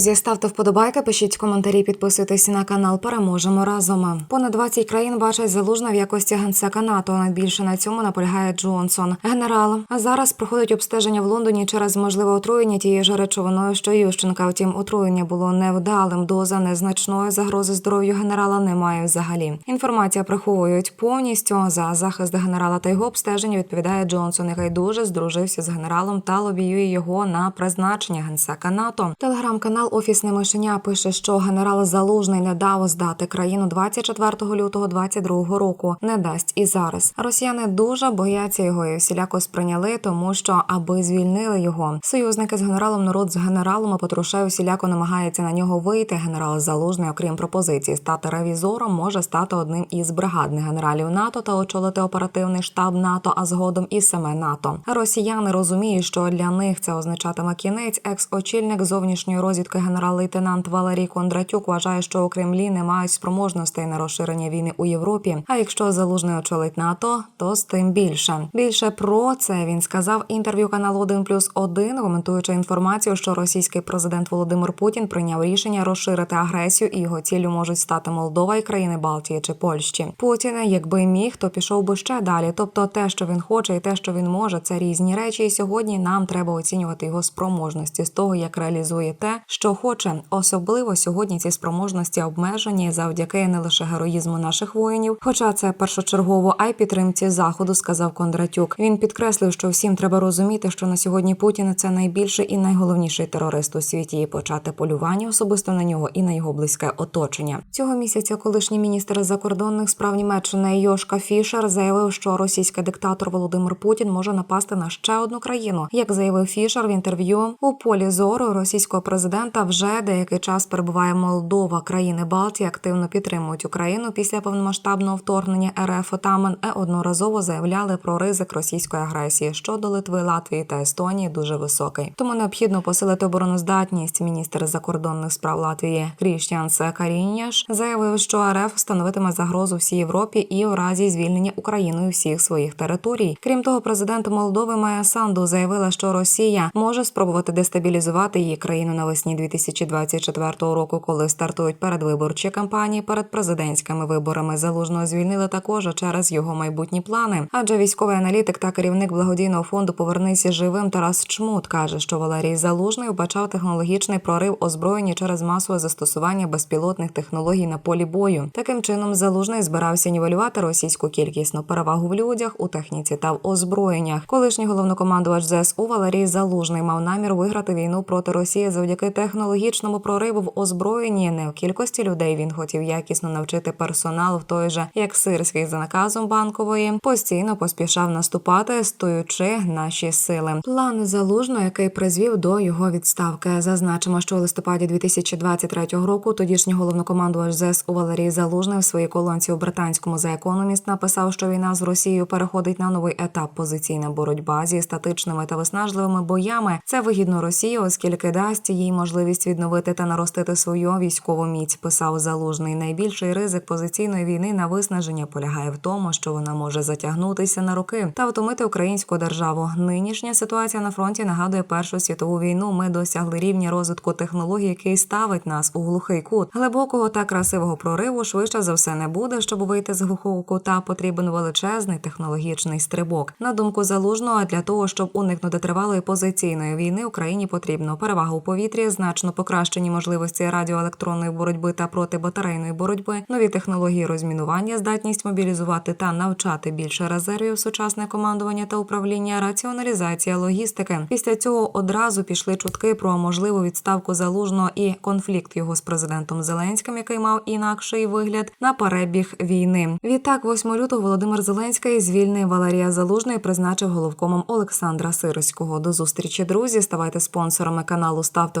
Друзі, ставте вподобайки, пишіть коментарі, підписуйтесь на канал. Переможемо разом. Понад 20 країн бачать залужна в якості генсека НАТО. Найбільше на цьому наполягає Джонсон. Генерал зараз проходить обстеження в Лондоні через можливе отруєння тією ж речовиною, що Ющенка. Втім, отруєння було невдалим. Доза незначної загрози здоров'ю генерала немає взагалі. Інформація приховують повністю за захист генерала та його обстеження. Відповідає Джонсон, який дуже здружився з генералом та лобіює його на призначення генсека НАТО. Телеграм-канал Офісне мишеня пише, що генерал Залужний не дав здати країну 24 лютого 22 року. Не дасть і зараз. Росіяни дуже бояться його і всіляко сприйняли, тому що аби звільнили його. Союзники з генералом народ з генералом а Патрушев всіляко намагається на нього вийти. Генерал Залужний, окрім пропозиції стати ревізором, може стати одним із бригадних генералів НАТО та очолити оперативний штаб НАТО, а згодом і саме НАТО. Росіяни розуміють, що для них це означатиме кінець. Екс-очільник зовнішньої розвідки генерал-лейтенант Валерій Кондратюк вважає, що у Кремлі не мають спроможностей на розширення війни у Європі. А якщо залужний очолить НАТО, то з тим більше. Більше про це він сказав інтерв'ю каналу 1 плюс 1, коментуючи інформацію, що російський президент Володимир Путін прийняв рішення розширити агресію, і його ціллю можуть стати Молдова і країни Балтії чи Польщі. Путін, якби міг, то пішов би ще далі. Тобто, те, що він хоче, і те, що він може, це різні речі. І сьогодні нам треба оцінювати його спроможності з того, як реалізує те, що хоче. Особливо сьогодні ці спроможності обмежені завдяки не лише героїзму наших воїнів, хоча це першочергово, а й підтримці заходу, сказав Кондратюк. Він підкреслив, що всім треба розуміти, що на сьогодні Путін це найбільший і найголовніший терорист у світі, і почати полювання особисто на нього і на його близьке оточення. Цього місяця колишній міністр закордонних справ Німеччини Йошка Фішер заявив, що російський диктатор Володимир Путін може напасти на ще одну країну. Як заявив Фішер в інтерв'ю у полі зору російського президента, вже деякий час перебуває Молдова. Країни Балтії активно підтримують Україну після повномасштабного вторгнення РФ. Там неодноразово заявляли про ризик російської агресії щодо Литви, Латвії та Естонії дуже високий. Тому необхідно посилити обороноздатність. Міністр закордонних справ Латвії Кріштіанс Каріняш заявив, що РФ становитиме загрозу всій Європі і у разі звільнення Україною всіх своїх територій. Крім того, президент Молдови Майя Санду заявила, що Росія може спробувати дестабілізувати її країну навесні 2024 року, коли стартують передвиборчі кампанії перед президентськими виборами. Залужного звільнили також через його майбутні плани. Адже військовий аналітик та керівник благодійного фонду Повернися живим Тарас Чмут каже, що Валерій Залужний вбачав технологічний прорив озброєння через масове застосування безпілотних технологій на полі бою. Таким чином, залужний збирався нівелювати російську кількісну перевагу в людях у техніці та в озброєннях. Колишній головнокомандувач ЗСУ Валерій Залужний мав намір виграти війну проти Росії завдяки технологічному прориву в озброєнні. Не в кількості людей він хотів якісно навчити персонал в той же, як сирський за наказом банкової, постійно поспішав наступати, стоючи наші сили. План залужно, який призвів до його відставки. Зазначимо, що у листопаді 2023 року тодішній головнокомандувач ЗСУ Валерій Залужний в своїй колонці у британському The Economist написав, що війна з Росією переходить на новий етап. Позиційна боротьба зі статичними та виснажливими боями. Це вигідно Росії, оскільки дасть їй можливість відновити та наростити свою військову міць. Писав залужний. Найбільший ризик позиційної війни на виснаження полягає в тому, що вона може затягнутися на роки та втомити українську державу. Нинішня ситуація на фронті нагадує Першу світову війну. Ми досягли рівня розвитку технологій, який ставить нас у глухий кут. Глибокого та красивого прориву швидше за все не буде. Щоб вийти з глухого кута, потрібен величезний технологічний стрибок. На думку залужного, для того, щоб уникнути тривалої позиційної війни, Україні потрібно перевага у повітрі, значно покращені можливості радіоелектронної боротьби та протибатарейної боротьби, нові технології розмінування, здатність мобілізувати та навчати більше резервів, сучасне командування та управління, раціоналізація логістики. Після цього одразу пішли чутки про можливу відставку залужного і конфлікт його з президентом Зеленським, який мав інакший вигляд на перебіг війни. Відтак, 8 лютого Володимир Зеленський звільнив Валерія Залужного і призначив головкомом Олександра Сирського. До зустрічі, друзі. Ставайте спонсорами каналу, ставте